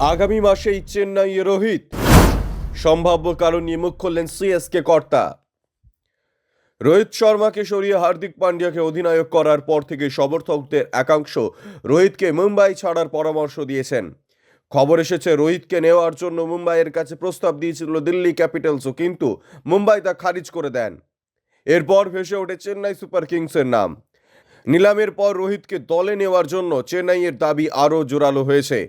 আগামী মাসেই চেন্নাইয়ে রোহিত। সম্ভাব্য কারণ নিয়ে মুখ খুললেন সিএসকে কর্তা। রোহিত শর্মাকে সরিয়ে হার্দিক পান্ডিয়াকে অধিনায়ক করার পর থেকে সমর্থকদের একাংশ রোহিতকে মুম্বাই ছাড়ার পরামর্শ দিয়েছেন। খবর এসেছে, রোহিতকে নেওয়ার জন্য মুম্বাইয়ের কাছে প্রস্তাব দিয়েছিল দিল্লি ক্যাপিটালসও, কিন্তু মুম্বাই তা খারিজ করে দেন। এরপর ভেসে ওঠে চেন্নাই সুপার কিংসের নাম। নিলামের পর রোহিতকে দলে নেওয়ার জন্য চেন্নাইয়ের দাবি আরও জোরালো হয়েছে।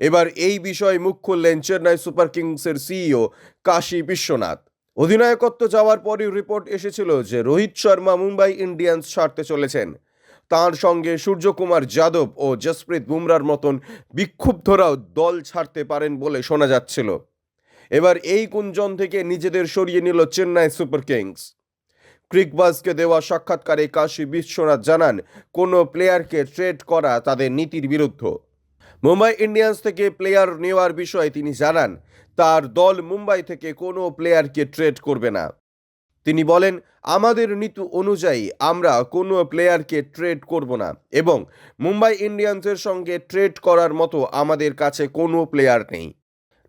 এবার এই বিষয়ে মুখ খুললেন চেন্নাই সুপার কিংসের সিইও কাশী বিশ্বনাথ। অধিনায়কত্ব যাওয়ার পরই রিপোর্ট এসেছিল যে রোহিত শর্মা মুম্বাই ইন্ডিয়ান্স ছাড়তে চলেছেন। তার সঙ্গে সূর্যকুমার যাদব ও জসপ্রীত বুমরার মতন বিক্ষুব্ধরাও দল ছাড়তে পারেন বলে শোনা যাচ্ছিল। এবার এই কুঞ্জন থেকে নিজেদের সরিয়ে নিল চেন্নাই সুপার কিংস। ক্রিকবাজকে দেওয়া সাক্ষাৎকারে কাশী বিশ্বনাথ জানান, কোনো প্লেয়ারকে ট্রেড করা তাদের নীতির বিরুদ্ধ। মুম্বাই ইন্ডিয়ান্স থেকে প্লেয়ার নেওয়ার বিষয়ে তিনি জানান, তার দল মুম্বাই থেকে কোনো প্লেয়ারকে ট্রেড করবে না। তিনি বলেন, আমাদের নীতি অনুযায়ী আমরা কোনো প্লেয়ারকে ট্রেড করব না এবং মুম্বাই ইন্ডিয়ান্সের সঙ্গে ট্রেড করার মতো আমাদের কাছে কোনো প্লেয়ার নেই।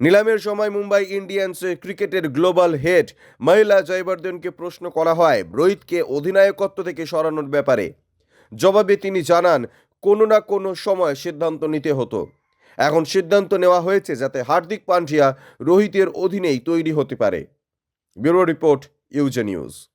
নিলামের সময় মুম্বাই ইন্ডিয়ান্সের ক্রিকেটের গ্লোবাল হেড মহিলা জয়বর্ধনকে প্রশ্ন করা হয়, রোহিতকে অধিনায়কত্ব থেকে সরানোর ব্যাপারে? জবাবে তিনি জানান কোনো না কোনো সময় সিদ্ধান্ত নিতে হতো। এখন সিদ্ধান্ত নেওয়া হয়েছে যাতে হার্দিক পান্ডিয়া রোহিতের অধীনেই তৈরি হতে পারে। ব্যুরো রিপোর্ট, ইউজে নিউজ।